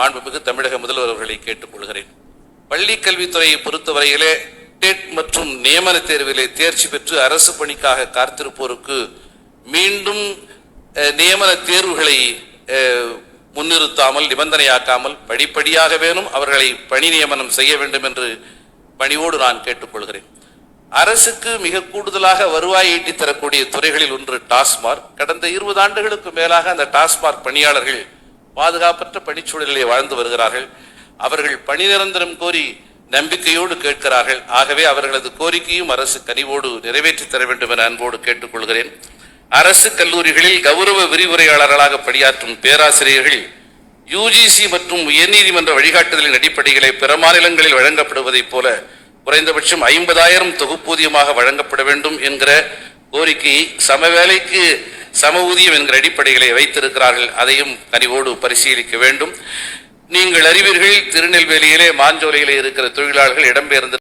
மாண்புமிகு தமிழக முதல்வர் அவர்களை கேட்டுக்கொள்கிறேன் பள்ளி கல்வித்துறையை பொறுத்தவரையிலே டெட் மற்றும் நியமன தேர்விலே தேர்ச்சி பெற்று அரசு பணிக்காக காத்திருப்போருக்கு மீண்டும் நியமன தேர்வுகளை முன்னிறுத்தாமல் நிபந்தனையாக்காமல் படிப்படியாக வேணும் அவர்களை பணி நியமனம் செய்ய வேண்டும் என்று பணிவோடு நான் கேட்டுக்கொள்கிறேன் அரசுக்கு மிக கூடுதலாக வருவாய் ஈட்டி தரக்கூடிய துறைகளில் ஒன்று டாஸ்மார்க். கடந்த இருபது ஆண்டுகளுக்கு மேலாக அந்த டாஸ்மார்க் பணியாளர்கள் பாதுகாப்பற்ற பணிச்சூழலிலே வாழ்ந்து வருகிறார்கள். அவர்கள் பணி நிரந்தரம் கோரி நம்பிக்கையோடு கேட்கிறார்கள். ஆகவே அவர்களது கோரிக்கையும் அரசு கனிவோடு நிறைவேற்றி தர வேண்டும் என அன்போடு கேட்டுக்கொள்கிறேன். அரசு கல்லூரிகளில் கௌரவ விரிவுரையாளர்களாக பணியாற்றும் பேராசிரியர்கள் யுஜிசி மற்றும் உயர்நீதிமன்ற வழிகாட்டுதலின் அடிப்படைகளை பிற மாநிலங்களில் வழங்கப்படுவதைப் போல குறைந்தபட்சம் ஐம்பதாயிரம் தொகுப்பூதியமாக வழங்கப்பட வேண்டும் என்கிற கோரிக்கையை சமவேளைக்கு சம ஊதியம் என்கிற அடிப்படைகளை வைத்திருக்கிறார்கள் அதையும் கனிவோடு பரிசீலிக்க வேண்டும். நீங்கள் அறிவீர்கள் திருநெல்வேலியிலே மாஞ்சோலையிலே இருக்கிற தொழிலாளர்கள் இடம்பெயர்ந்து